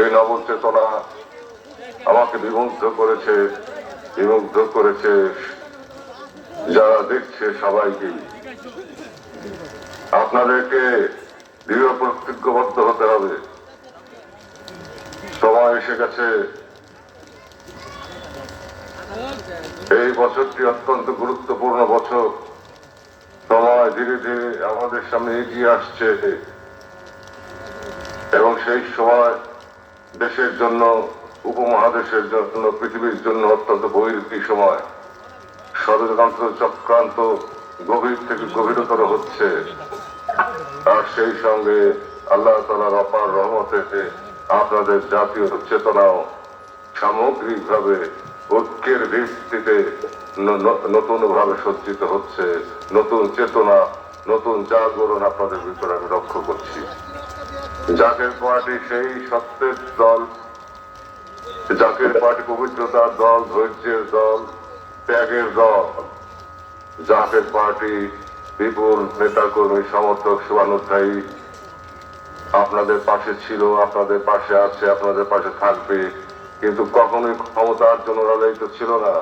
এই নবচেতনা আমাকে বিমুগ্ধ করেছে বিমুগ্ধ করেছে। যারা দেখছে সবাইকে আপনাদেরকে দৃঢ় প্রতিজ্ঞবদ্ধ হতে হবে। সময় এসে গেছে। এই বছরটি অত্যন্ত গুরুত্বপূর্ণ বছর। সময় ধীরে ধীরে আমাদের সামনে এগিয়ে আসছে। এবং সেই সময় দেশের জন্য, উপমহাদেশের জন্য, পৃথিবীর জন্য অত্যন্ত বহির্মুখী সময়। ষড়যন্ত্র চক্রান্ত গভীর থেকে গভীরতর হচ্ছে। আর সেই সঙ্গে আল্লাহ তালার অপার রহমতে আপনাদের জাতীয় চেতনাও সামগ্রিকভাবে ঐক্যের ভিত্তিতে নতুন ভাবে সজ্জিত হচ্ছে। নতুন চেতনা, নতুন জাগরণ আপনাদের ভিতরে আমি লক্ষ্য করছি। জাকের পার্টি সেই সত্যের দল জাকের পার্টি পবিত্রতার দল, ধৈর্যের দল, ত্যাগের দল জাকের পার্টি বিপুল নেতাকর্মী, সমর্থক, শুভানুধ্যায়ী আপনাদের পাশে ছিল, আপনাদের পাশে আছে, আপনাদের পাশে থাকবে, কিন্তু কখনোই ক্ষমতার জন্য লালায়িত ছিল না।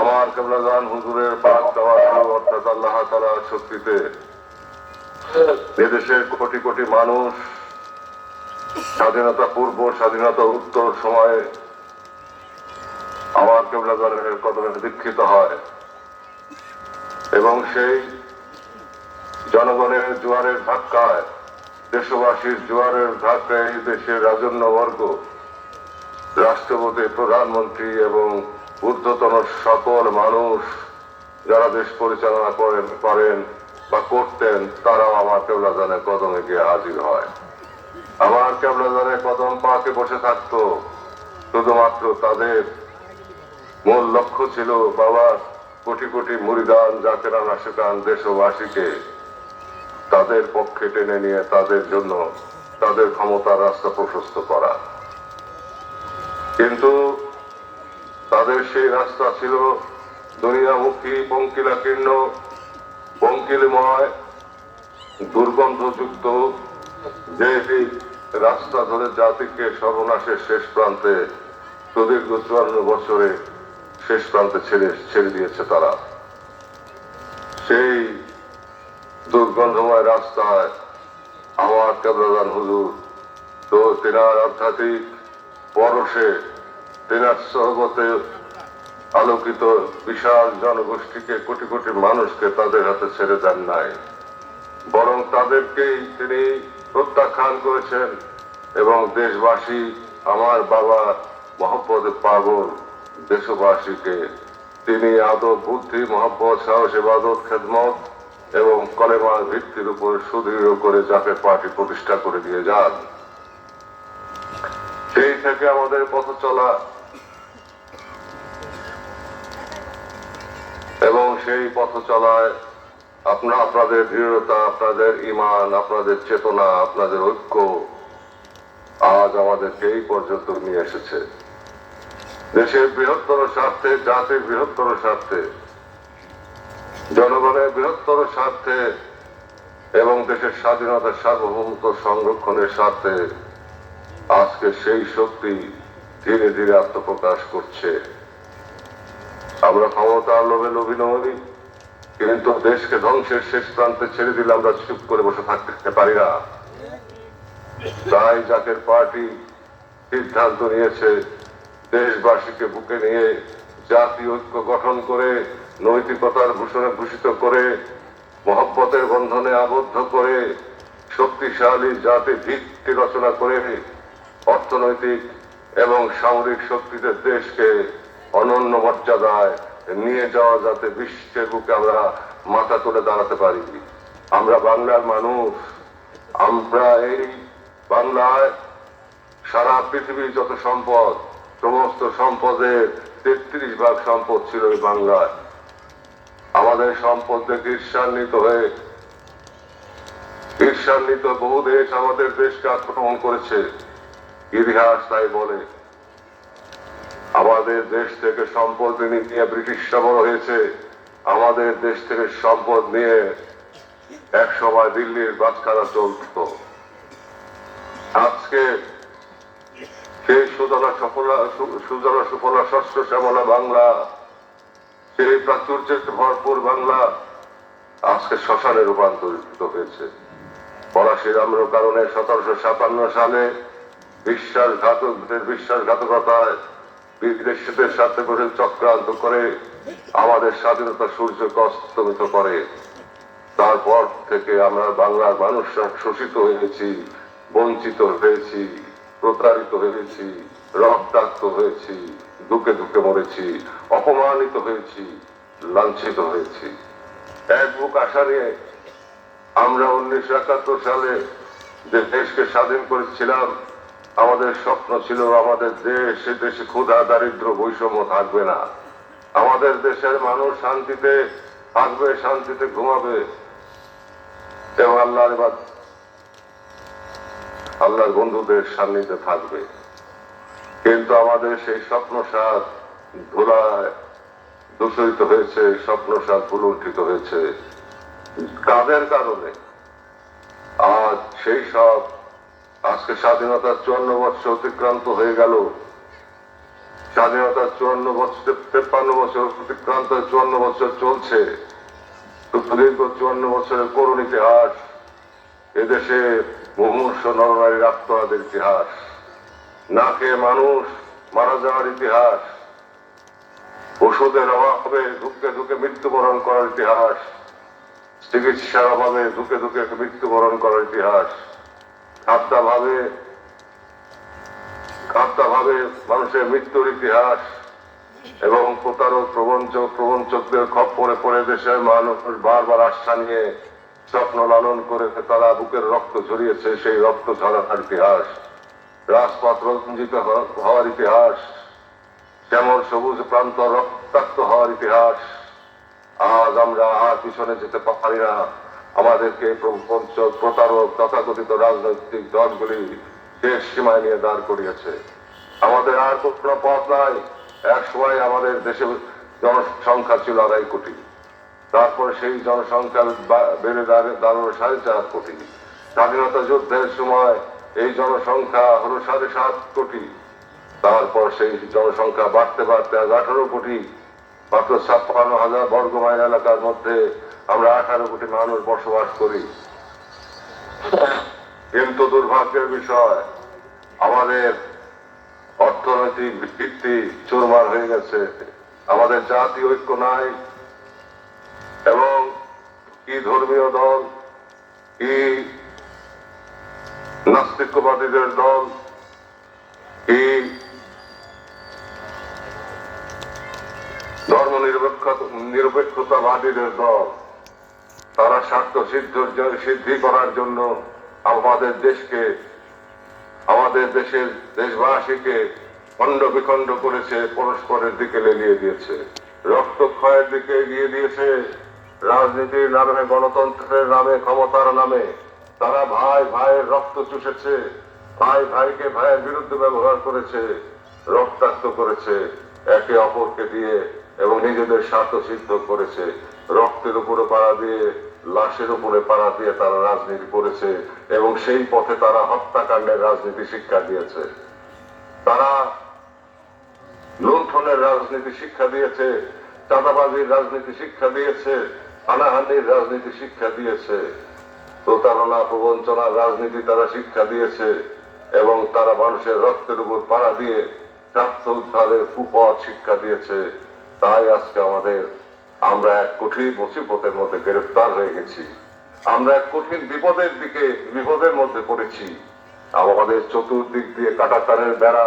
আমার কেবলাজান হুজুরের পাক দেওয়া অর্থাৎ আল্লাহ তালার শক্তিতে। এদেশের কোটি কোটি মানুষ স্বাধীনতা পূর্ব, স্বাধীনতা উত্তর সময়ে আমার কেবলাজানের কদমে দীক্ষিত হয় এবং সেই জনগণের জোয়ারের ধাক্কায়, দেশবাসীর জোয়ারের ধাক্কায় এই দেশের রাজন্য বর্গ রাষ্ট্রপতি, প্রধানমন্ত্রী এবং ঊর্ধ্বতন সকল মানুষ যারা দেশ পরিচালনা করেন করেন বা করতেন, তারাও আমার কেবলাজানের কদমে গিয়ে হাজির হয়। আমার কেবলাজানের কদম পাকে বসে থাকতো। শুধুমাত্র তাদের মূল লক্ষ্য ছিল বাবা কোটি কোটি মুড়িদান জাকেরা নাশেকান দেশবাসীকে তাদের পক্ষে টেনে নিয়ে তাদের জন্য তাদের ক্ষমতার রাস্তা প্রশস্ত করা। কিন্তু তাদের সেই রাস্তা ছিল দুনিয়ামুখী, পঙ্কিলাকীর্ণ পঙ্কিলময় দুর্গন্ধযুক্ত যে রাস্তা ধরে জাতিকে সর্বনাশের শেষ প্রান্তে সুদীর্ঘ চুয়ান্ন বছরে শেষ প্রান্তে ছেড়ে ছেড়ে দিয়েছে তারা। সেই দুর্গন্ধময় রাস্তায় আমার কেবলাদান হুজুর, তো তেনার আধ্যাত্মিক পরশে তেনার সহগতে আলোকিত বিশাল জনগোষ্ঠীকে কোটি কোটি মানুষকে তাদের হাতে ছেড়ে দেন নাই। বরং তাদেরকেই তিনি প্রত্যাখ্যান করেছেন এবং দেশবাসী আমার বাবা মহব্বত পাগল, দেশবাসীকে তিনি আদব, বুদ্ধি, মহব্বত, সাহস এবাদত খেদমত এবং কলেমার ভিত্তির উপর সুদৃঢ় করে জাকের পার্টি প্রতিষ্ঠা করে দিয়ে যান। সেই থেকে আমাদের পথ চলা এবং সেই পথ চলায় আপনার আপনাদের দৃঢ়তা, আপনাদের ইমান আপনাদের চেতনা, আপনাদের ঐক্য আজ আমাদেরকে এই পর্যন্ত নিয়ে এসেছে। দেশের বৃহত্তর স্বার্থে, জাতির বৃহত্তর স্বার্থে, জনগণের বৃহত্তর স্বার্থে এবং দেশের স্বাধীনতার সার্বভৌমত্ব সংরক্ষণের স্বার্থে আজকে সেই শক্তি ধীরে ধীরে আত্মপ্রকাশ করছে। আমরা ক্ষমতার লোভে লোভী নই কিন্তু দেশকে ধ্বংসের শেষ প্রান্তে ছেড়ে দিলে আমরা চুপ করে বসে থাকতে পারি না। তাই জাকের পার্টি সিদ্ধান্ত নিয়েছে, দেশবাসীকে বুকে নিয়ে জাতীয় ঐক্য গঠন করে, নৈতিকতার ভূষণে ভূষিত করে, মহব্বতের বন্ধনে আবদ্ধ করে, শক্তিশালী জাতি ভিত্তি রচনা করে অর্থনৈতিক এবং সামরিক শক্তিতে দেশকে অনন্য মর্যাদায় নিয়ে যাওয়া যাতে বিশ্বের বুকে আমরা মাথা তুলে দাঁড়াতে পারি। আমরা বাংলার মানুষ। আমরা এই বাংলায় সারা পৃথিবীর যত সম্পদ, সমস্ত সম্পদের তেত্রিশ ভাগ সম্পদ ছিল এই বাংলায়। আমাদের সম্পদ দেখে ঈর্ষান্বিত হয়ে, ঈর্ষান্বিত বহু দেশ আমাদের দেশকে আক্রমণ করেছে। ইতিহাস তাই বলে। আমাদের দেশ থেকে সম্পদ নিয়ে ব্রিটিশ সবর হয়েছে। আমাদের দেশ থেকে সম্পদ নিয়ে এক সময় দিল্লির বাচ্চারা চলত। আজকে সেই সুজলা সফলা সুজলা সুফলা শস্য শ্যামলা বাংলা, সেই প্রাচুর্যের ভরপুর বাংলা আজকে শ্মশানে রূপান্তরিত হয়েছে। পলাশির আম্র কারণে সতেরোশো সাতান্ন সালে বিশ্বাসঘাতকদের বিশ্বাসঘাতকতায় বিদেশিদের সাথে করে চক্রান্ত করে আমাদের স্বাধীনতা সূর্যকে অস্তমিত করে। তারপর থেকে আমরা বাংলার মানুষরা শোষিত হয়েছি বঞ্চিত হয়েছি, প্রতারিত হয়েছি, রক্তাক্ত হয়েছি, দুঃখে দুঃখে মরেছি, অপমানিত হয়েছি, লাঞ্ছিত হয়েছি। এক বুক আশা নিয়ে আমরা উনিশশো একাত্তর সালে যে দেশকে স্বাধীন করেছিলাম আমাদের স্বপ্ন ছিল আমাদের দেশ, সে দেশে ক্ষুধা, দারিদ্র, বৈষম্য থাকবে না। আমাদের দেশের মানুষ শান্তিতে থাকবে, শান্তিতে ঘুমাবে। এবং আল্লাহর এবার আল্লাহর বন্ধুদের সান্নিধ্যে থাকবে। কিন্তু আমাদের সেই স্বপ্ন সাত ধুলায় দূষিত হয়েছে, স্বপ্ন সাত ভুলুণ্ঠিত হয়েছে। কাদের কারণে? আজ সেই সব আজকে স্বাধীনতার চুয়ান্ন বছর অতিক্রান্ত হয়ে গেল। স্বাধীনতার চুয়ান্ন বছর তেপ্পান্ন বছর অতিক্রান্ত, চুয়ান্ন বছর চলছে। সুদীর্ঘ চুয়ান্ন বছরের করুণ ইতিহাস, এদেশে মুমূর্ষ নরনারীর আত্মহাদের ইতিহাস। না খেয়ে মানুষ মারা যাওয়ার ইতিহাস, ওষুধের অভাবে ধুকে ধুকে মৃত্যুবরণ করার ইতিহাস, চিকিৎসার অভাবে ধুকে ধুকে মৃত্যুবরণ করার ইতিহাস। খাদ্যা ভাবে মানুষের মৃত্যুর ইতিহাস এবং প্রতারক, প্রবঞ্চক, প্রবঞ্চকদের খপ্পরে পড়ে দেশের মানুষ বারবার আশ্বা নিয়ে স্বপ্ন লালন করে তারা বুকের রক্ত ঝরিয়েছে, সেই রক্ত ঝরানোর ইতিহাস। রাজপথ রঞ্জিত হওয়ার ইতিহাস যেমন সবুজ প্রান্ত রক্তাক্ত হওয়ার ইতিহাস। আজ আমরা আর পিছনে যেতে পারি না। আমাদেরকে প্রতারক তথাকথিত রাজনৈতিক দলগুলি দেশ সীমায় নিয়ে দাঁড় করিয়েছে। আমাদের আর কোনো পথ নাই। এক সময় আমাদের দেশে জনসংখ্যা ছিল আড়াই কোটি। তারপর সেই জনসংখ্যা বেড়ে দাঁড়ে দাঁড়াল সাড়ে চার কোটি। স্বাধীনতা যুদ্ধের সময় এই জনসংখ্যা হলো সাড়ে সাত কোটি। তারপর সেই জনসংখ্যা বাড়তে বাড়তে আজ আঠারো কোটি। মাত্র ছাপ্পান্ন হাজার বর্গ মাইল এলাকার মধ্যে আমরা আঠারো কোটি মানুষ বসবাস করি। কিন্তু দুর্ভাগ্যের বিষয়, আমাদের অর্থনৈতিক ভিত্তি চুরমার হয়ে গেছে। আমাদের জাতি ঐক্য নাই। এবং কি ধর্মীয় দল, কি নাস্তিকবাদীদের দল, কি ধর্ম নিরপেক্ষ নিরপেক্ষতাবাদীদের দল তারা স্বার্থ সিদ্ধ, সিদ্ধি করার জন্য আমাদের দেশকে, আমাদের দেশের দেশবাসীকে খণ্ড বিখণ্ড করেছে, পরস্পরের দিকে লেলিয়ে দিয়েছে। রক্তক্ষয়ের দিকে এগিয়ে দিয়েছে। রাজনীতির নামে, গণতন্ত্রের নামে, ক্ষমতার নামে তারা ভাই ভাইয়ের রক্ত চুষেছে, ভাই ভাইকে ভাইয়ের বিরুদ্ধে ব্যবহার করেছে, রক্তাক্ত করেছে, একে অপরকে দিয়ে এবং নিজেদের স্বার্থ সিদ্ধ করেছে, রক্তের উপরে পাড়া দিয়ে লাশের উপরে পাড়া দিয়ে তারা রাজনীতি করেছে এবং সেই পথে তারা হত্যাকাণ্ডের রাজনীতি শিক্ষা দিয়েছে। তারা লুণ্ঠনের রাজনীতি শিক্ষা দিয়েছে, চাঁদাবাজির রাজনীতি শিক্ষা দিয়েছে হানাহানির রাজনীতি শিক্ষা দিয়েছে। প্রতারণা প্রবঞ্চনার রাজনীতি তারা শিক্ষা দিয়েছে এবং তারা মানুষের রক্তের উপর পাড়া দিয়ে স্বার্থ উদ্ধারের কুপথ শিক্ষা দিয়েছে। তাই আজকে আমাদের আমরা এক কঠিন মুসিবতের মধ্যে গ্রেফতার হয়ে গেছি। আমরা এক কঠিন বিপদের দিকে, বিপদের মধ্যে পড়েছি। আমাদের চতুর্দিক দিয়ে কাটাতারের বেড়া,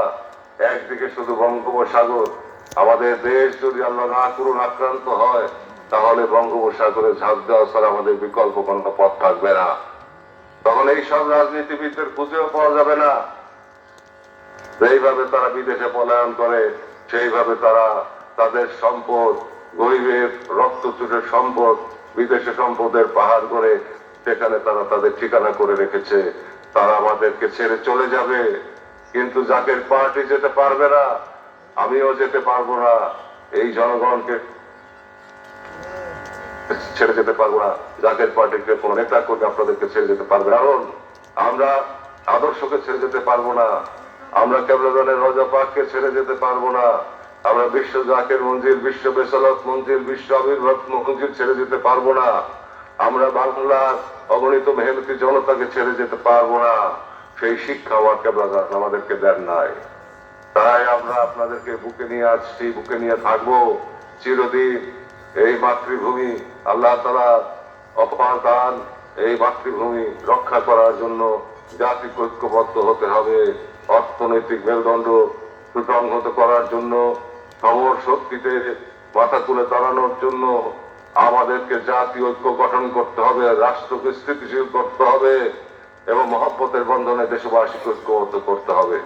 একদিকে শুধু বঙ্গোপসাগর। আমাদের দেশ যদি আল্লাহ না করুন আক্রান্ত হয়, তাহলে বঙ্গোপসাগরে ঝাঁপ দেওয়া ছাড়া আমাদের বিকল্প কোনো পথ থাকবে না। তখন এই সব রাজনীতিবিদদের খুঁজেও পাওয়া যাবে না। যেইভাবে তারা বিদেশে পলায়ন করে, সেইভাবে তারা তাদের সম্পদ গরিবের রক্ত চুটের সম্পদ, বিদেশে সম্পদের পাহাড় করে সেখানে তারা তাদের ঠিকানা করে রেখেছে। তারা আমাদেরকে ছেড়ে চলে যাবে। কিন্তু জাকের পার্টি যেতে পারবে না, আমিও যেতে পারব না। এই জনগণকে ছেড়ে যেতে পারব না। জাকের পার্টিকে কোন নেতা কর্মী আপনাদেরকে ছেড়ে যেতে পারবে কারণ আমরা আদর্শকে ছেড়ে যেতে পারব না। আমরা কেবলাদানের রজা পাককে ছেড়ে যেতে পারব না। আমরা বিশ্ব জাকের মঞ্জিল, বিশ্ব বেসালত মঞ্জিল, বিশ্ব আবির্ভাব মঞ্জিল ছেড়ে যেতে পারব না। আমরা বাংলার অগণিত মেহনতি জনতাকে ছেড়ে যেতে পারব না। সেই শিক্ষা আমার কেবলাদান আমাদেরকে দেন নাই। তাই আমরা আপনাদেরকে বুকে নিয়ে আসছি, বুকে নিয়ে থাকব। চিরদিন এই মাতৃভূমি আল্লাহ তালা অপার দান এই মাতৃভূমি রক্ষা করার জন্য জাতি ঐক্যবদ্ধ হতে হবে। অর্থনৈতিক মেরুদণ্ড সুসংহত করার জন্য সমর শক্তিতে মাথা তুলে দাঁড়ানোর জন্য আমাদেরকে জাতি ঐক্য গঠন করতে হবে, রাষ্ট্রকে স্থিতিশীল করতে হবে এবং মহব্বতের বন্ধনে দেশবাসীকে ঐক্যবদ্ধ করতে হবে।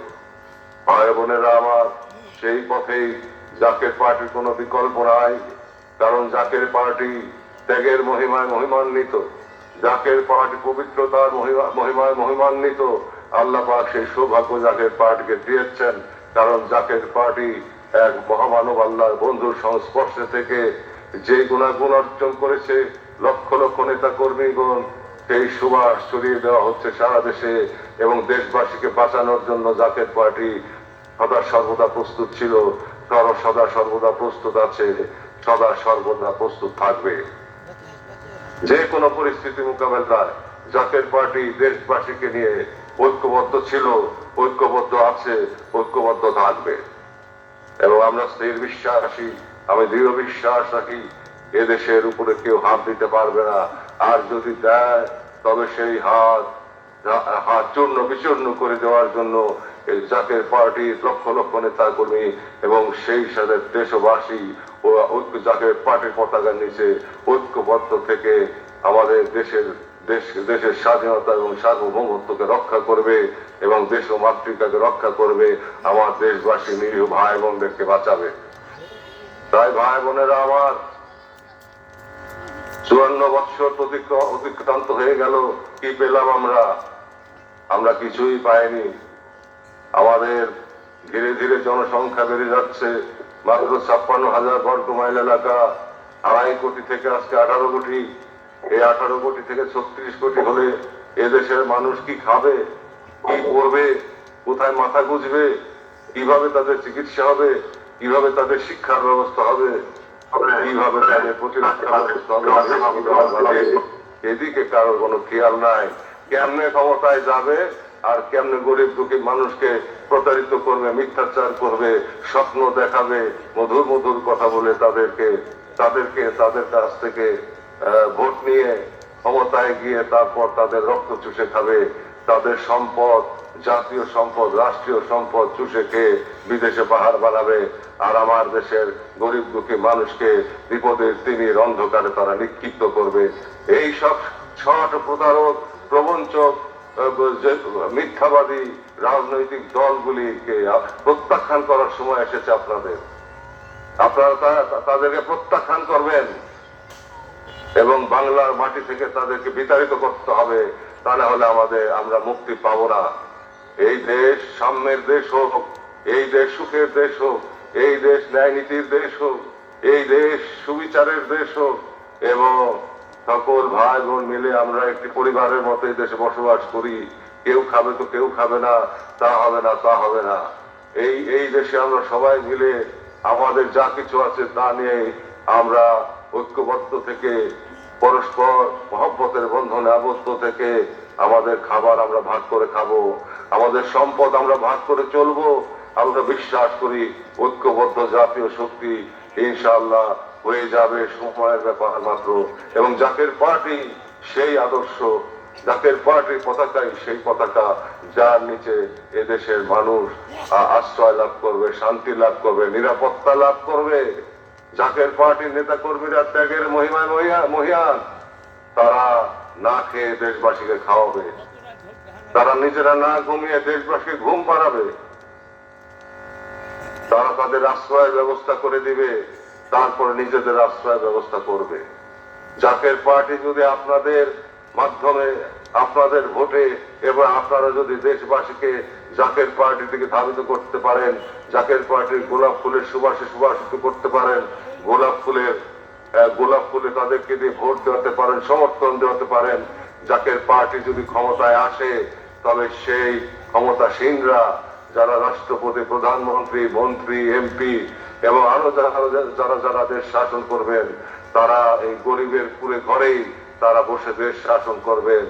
ভাই বোনেরা, আমার সেই পথেই জাকের পার্টির কোনো বিকল্প নাই, কারণ জাকের পার্টি ত্যাগের মহিমায় মহিমান্বিত, জাকের পার্টি পবিত্রতার মহিমা- মহিমায় মহিমান্বিত। আল্লাহ পাক সেই সৌভাগ্য জাকের পার্টিকে দিয়েছেন, কারণ জাকের পার্টি এক মহামানব আল্লাহর বন্ধুর সংস্পর্শে থেকে যে গুণাগুণ অর্জন করেছে, লক্ষ লক্ষ নেতা কর্মীগণ সেই সুবাস ছড়িয়ে দেওয়া হচ্ছে সারা দেশে এবং দেশবাসীকে বাঁচানোর জন্য জাকের পার্টি সদা সর্বদা প্রস্তুত ছিল। সর- সদা সর্বদা প্রস্তুত আছে, সদা সর্বদা প্রস্তুত থাকবে। যে কোনো পরিস্থিতি মোকাবেলায় জাকের পার্টি দেশবাসীকে নিয়ে ঐক্যবদ্ধ ছিল, ঐক্যবদ্ধ আছে, ঐক্যবদ্ধ থাকবে। এবং আমরা স্থির বিশ্বাসী, আমি দৃঢ় বিশ্বাস রাখি এদেশের উপরে কেউ হাত দিতে পারবে না। আর যদি দেয়, তবে সেই হাত হাত চূর্ণ বিচূর্ণ করে দেওয়ার জন্য এই জাতীয় পার্টির লক্ষ লক্ষ নেতা কর্মী এবং সেই সাথে দেশবাসী ও ঐক্য জাতীয় পার্টির পতাকার নিচে ঐক্যবদ্ধ থেকে আমাদের দেশের দেশ, দেশের স্বাধীনতা এবং সার্বভৌমত্বকে রক্ষা করবে এবং দেশ ও মাতৃকাকে রক্ষা করবে, আমার দেশবাসী নিরীহ ভাই বোনদেরকে বাঁচাবে। তাই ভাই বোনেরা আমার, চুয়ান্ন বৎসর অতিক্রান্ত হয়ে গেল, কি পেলাম আমরা? আমরা কিছুই পাইনি। আমাদের ধীরে ধীরে জনসংখ্যা বেড়ে যাচ্ছে, মাত্র ছাপ্পান্ন হাজার বর্গ মাইল এলাকা, আড়াই কোটি থেকে আজকে আঠারো কোটি। এই আঠারো কোটি থেকে ছত্রিশ কোটি হলে এদেশের মানুষ কি খাবে? কি করবে কোথায় মাথা গুজবে? কীভাবে তাদের চিকিৎসা হবে? কীভাবে তাদের শিক্ষার ব্যবস্থা হবে? কীভাবে তাদের প্রতিরক্ষা এদিকে কারোর কোনো খেয়াল নাই। কেমনে ক্ষমতায় যাবে আর কেমনে গরিব দুঃখী মানুষকে প্রতারিত করবে, মিথ্যাচার করবে, স্বপ্ন দেখাবে, মধুর মধুর কথা বলে তাদেরকে তাদেরকে, তাদের কাছ থেকে ভোট নিয়ে ক্ষমতায় গিয়ে তারপর তাদের রক্ত চুষে খাবে, তাদের সম্পদ, জাতীয় সম্পদ, রাষ্ট্রীয় সম্পদ চুষে খেয়ে বিদেশে পাহাড় বানাবে। আর আমার দেশের গরিব দুঃখী মানুষকে বিপদের তিমির অন্ধকারে তারা নিক্ষিপ্ত করবে। এই সব ছট প্রতারক, প্রবঞ্চক মিথ্যাবাদী রাজনৈতিক দলগুলিকে প্রত্যাখ্যান করার সময় এসেছে আপনাদের। আপনারা তাদেরকে প্রত্যাখ্যান করবেন। এবং বাংলার মাটি থেকে তাদেরকে বিতাড়িত করতে হবে, তা না হলে আমাদের আমরা মুক্তি পাবো না। এই দেশ সাম্যের দেশ হোক, এই দেশ সুখের দেশ হোক, এই দেশ ন্যায় নীতির দেশ হোক, এই দেশ সুবিচারের দেশ হোক, এবং সকল ভাই বোন মিলে আমরা একটি পরিবারের মতো এই দেশে বসবাস করি। কেউ খাবে তো কেউ খাবে না, তা হবে না, তা হবে না। এই এই দেশে আমরা সবাই মিলে আমাদের যা কিছু আছে তা নিয়ে আমরা ঐক্যবদ্ধ থেকে, পরস্পর মহব্বতের বন্ধনে আবদ্ধ থেকে আমাদের খাবার আমরা ভাগ করে খাব, আমাদের সম্পদ আমরা ভাগ করে চলবো। আমরা বিশ্বাস করি ঐক্যবদ্ধ জাতীয় শক্তি ইনশাআল্লাহ হয়ে যাবে সময়ের ব্যাপার মাত্র। এবং জাকের পার্টি সেই আদর্শ জাতের পার্টির পতাকাই সেই পতাকা যার নিচে এদেশের মানুষ আশ্রয় লাভ করবে, শান্তি লাভ করবে, নিরাপত্তা লাভ করবে। জাকের পার্টির নেতা কর্মীরা ত্যাগের মহিমায় মহিয়ান তারা না খেয়ে দেশবাসীকে খাওয়াবে। তারা নিজেরা না ঘুমিয়ে দেশবাসীকে ঘুম পাড়াবে। তারা তাদের আশ্রয়ের ব্যবস্থা করে দিবে, তারপরে নিজেদের আশ্রয়ের ব্যবস্থা করবে। জাকের পার্টি যদি আপনাদের মাধ্যমে, আপনাদের ভোটে এবং আপনারা যদি দেশবাসীকে জাকের পার্টি থেকে ধাবিত করতে পারেন, জাকের পার্টির গোলাপ ফুলের সুবাসে সুবাসিত করতে পারেন, গোলাপ ফুলের গোলাপ ফুলে তাদেরকে দিয়ে ভোট দেওয়াতে পারেন, সমর্থন দেওয়াতে পারেন। জাকের পার্টি যদি ক্ষমতায় আসে, তবে সেই ক্ষমতাসীনরা যারা রাষ্ট্রপতি, প্রধানমন্ত্রী, মন্ত্রী, এমপি এবং আরও যারা যারা যারা দেশ শাসন করবেন, তারা এই গরিবের কুলে ঘরেই তারা বসে দেশ শাসন করবেন।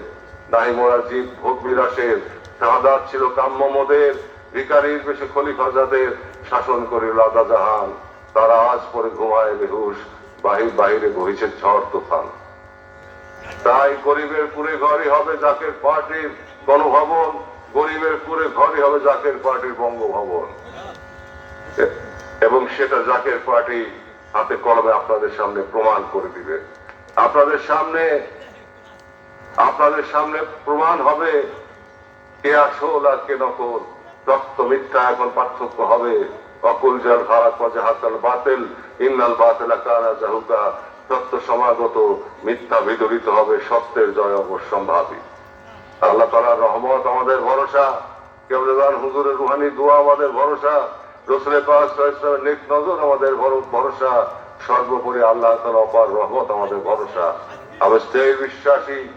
নাই মোরা জীব ভোগ বিলাসের শাহাদাত ছিল কাম্য মোদের, ভিকারির বেশি খলিফা যাদের শাসন করিল আদা জাহান তারা আজ পরে ঘুমায় বেহুশ, বাহির বাহিরে বহিছে ঝড় তুফান। তাই গরিবের পুরে ঘরই হবে জাকের পার্টির গণভবন, গরিবের পুরে ঘরই হবে জাকের পার্টির বঙ্গভবন। এবং সেটা জাকের পার্টি হাতে কলমে আপনাদের সামনে প্রমাণ করে দিবে। আপনাদের সামনে আপনাদের সামনে প্রমাণ হবে কে আসল আর কে নকল? রক্ত, মিথ্যা এখন পার্থক্য হবে। অকুল জল ভারত মজা হাতাল বাতিল। ইন্নাল বাতিল কানা জাহুকা। সত্য সমাগত, মিথ্যা বিদরিত হবে, সত্যের জয় অবশ্যম্ভাবী। আল্লাহ তালার রহমত, আমাদের ভরসা। কেবলান হুজুরের রুহানি দোয়া, আমাদের ভরসা। রসুলের পাশ নেক নজর, আমাদের ভরসা। সর্বোপরি আল্লাহ তালা অপার রহমত, আমাদের ভরসা। আমি স্থির বিশ্বাসী,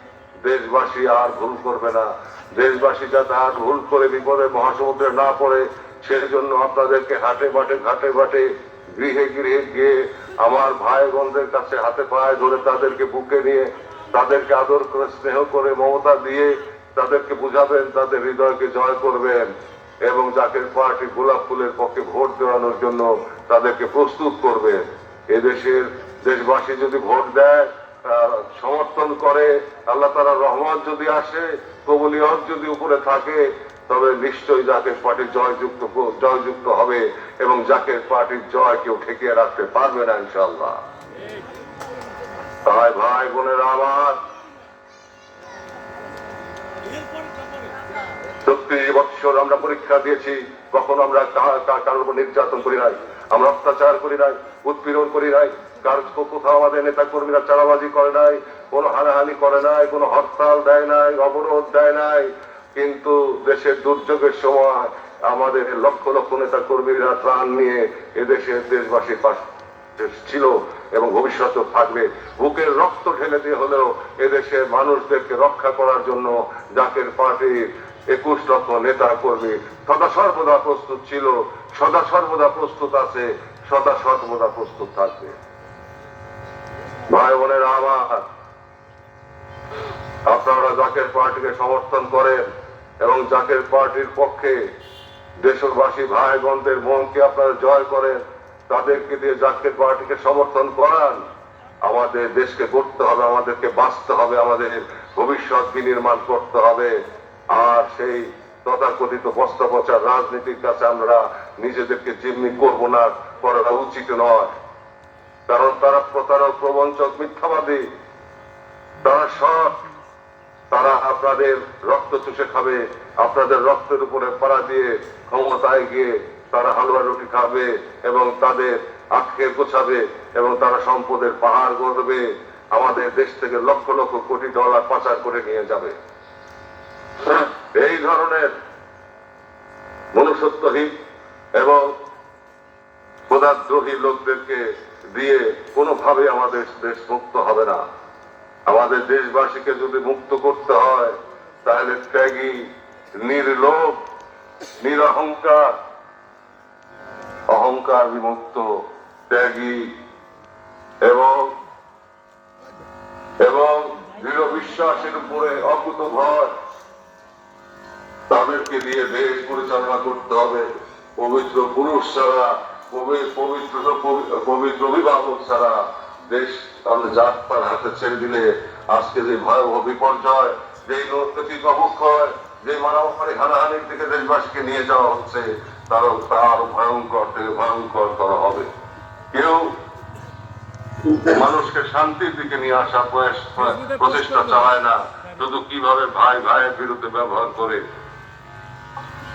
দেশবাসী আর ভুল করবে না। দেশবাসী যাতে আর ভুল করে বিপদে মহাসমুদ্রে না পড়ে সেই জন্য আপনাদেরকে হাটে বাটে, ঘাটে বাটে, গৃহে গৃহে গিয়ে আমার ভাই বোনদের কাছে হাতে পায়ে ধরে তাদেরকে বুকে নিয়ে, তাদেরকে আদর করে, স্নেহ করে, মমতা দিয়ে তাদেরকে বুঝাবেন, তাদের হৃদয়কে জয় করবেন এবং জাকের পার্টি গোলাপ ফুলের পক্ষে ভোট দেওয়ানোর জন্য তাদেরকে প্রস্তুত করবেন। এদেশের দেশবাসী যদি ভোট দেয় সমর্থন করে, আল্লাহ তালা রহমান যদি আসে, কবুলিয়ত যদি উপরে থাকে, তবে নিশ্চয়ই জাকের পার্টি জয়যুক্ত জয়যুক্ত হবে এবং জাকের পার্টির জয় কেউ ঠেকিয়ে রাখতে পারবে না ইনশাল্লাহ তাই ভাই বোনেরা আমার ছত্রিশ বৎসর আমরা পরীক্ষা দিয়েছি, কখনো আমরা কারোর উপর নির্যাতন করি নাই, আমরা অত্যাচার করি নাই, উৎপীড়ন করি নাই কার কোথাও আমাদের নেতা কর্মীরা চালাবাজি করে নাই, কোনো হানাহানি করে নাই, কোনো হরতাল দেয় নাই, অবরোধ দেয় নাই। কিন্তু দেশের দুর্যোগের সময় আমাদের লক্ষ লক্ষ নেতা কর্মীরা ত্রাণ নিয়ে এদেশের দেশবাসীর পাশে ছিল এবং ভবিষ্যতেও থাকবে। বুকের রক্ত ঢেলে দিয়ে হলেও এদেশের মানুষদেরকে রক্ষা করার জন্য জাকের পার্টির একুশ লক্ষ নেতা কর্মী সদা সর্বদা প্রস্তুত ছিল, সদা সর্বদা প্রস্তুত আছে, সদা সর্বদা প্রস্তুত থাকবে। ভাই বোনেরা আমার আপনারা জাকের পার্টিকে সমর্থন করেন এবং জাকের পার্টির পক্ষে দেশবাসী ভাই বোনদের মনকে আপনারা জয় করেন, তাদেরকে দিয়ে জাকের পার্টিকে সমর্থন করান। আমাদের দেশকে করতে হবে, আমাদেরকে বাঁচতে হবে, আমাদের ভবিষ্যৎ বিনির্মাণ করতে হবে। আর সেই তথাকথিত বস্তা রাজনীতির কাছে আমরা নিজেদেরকে জিম্মি করব না, করাটা উচিত নয়। কারণ তারা প্রতারক প্রবঞ্চক মিথ্যাবাদী। তারা সৎ। তারা আপনাদের রক্ত চুষে খাবে। আপনাদের রক্তের উপরে পাড়া দিয়ে ক্ষমতায় গিয়ে তারা হালুয়া রুটি খাবে এবং তাদের আখকে গোছাবে এবং তারা সম্পদের পাহাড় গড়বে। আমাদের দেশ থেকে লক্ষ লক্ষ কোটি ডলার পাচার করে নিয়ে যাবে। এই ধরনের মনুষ্যত্বহীন এবং খোদাদ্রোহী লোকদেরকে দিয়ে কোনোভাবে আমাদের দেশ মুক্ত হবে না। আমাদের দেশবাসীকে যদি মুক্ত করতে হয়, তাহলে ত্যাগী, নির্লোভ, নিরহংকার, অহংকার বিমুক্ত, ত্যাগী এবং এবং দৃঢ় বিশ্বাসের উপরে অকুত ভয়, তাদেরকে দিয়ে দেশ পরিচালনা করতে হবে। পবিত্র পুরুষ ছাড়া পবিত্র পবিত্র অভিভাবক ছাড়া দেশ তাহলে জাত পার হাতে ছেড়ে দিলে আজকে যে ভয়াবহ বিপর্যয়, যে নৈতিক অবক্ষয়, যে মারামারি হানাহানির দিকে দেশবাসীকে নিয়ে যাওয়া হচ্ছে, তারও তার ভয়ঙ্কর থেকে ভয়ঙ্কর করা হবে। কেউ মানুষকে শান্তির দিকে নিয়ে আসা প্রয়াস প্রচেষ্টা চালায় না। শুধু কীভাবে ভাই ভাইয়ের বিরুদ্ধে ব্যবহার করে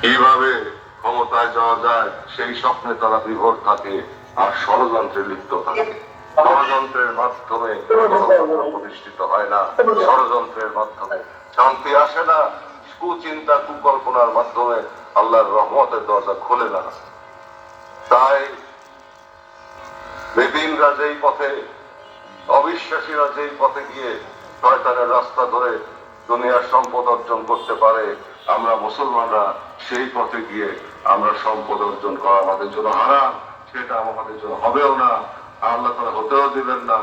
কীভাবে ক্ষমতায় যাওয়া যায়, সেই স্বপ্নে তারা বিভোর থাকে আর ষড়যন্ত্রে লিপ্ত থাকে। ষড়যন্ত্রের মাধ্যমে প্রতিষ্ঠিত হয় না। ষড়যন্ত্রের মাধ্যমে শান্তি আসে না। কুচিন্তা, কুকল্পনার মাধ্যমে আল্লাহর রহমতের দরজা খোলে না। তাই বেদিনরা যেই পথে, অবিশ্বাসীরা যেই পথে গিয়ে শয়তানের রাস্তা ধরে দুনিয়ার সম্পদ অর্জন করতে পারে আমরা মুসলমানরা সেই পথে গিয়ে আমরা সম্পদ অর্জন করা আমাদের জন্য হারাম, সেটা আমাদের জন্য হবেও না। আল্লাহ তারা হতেও দিবেন না।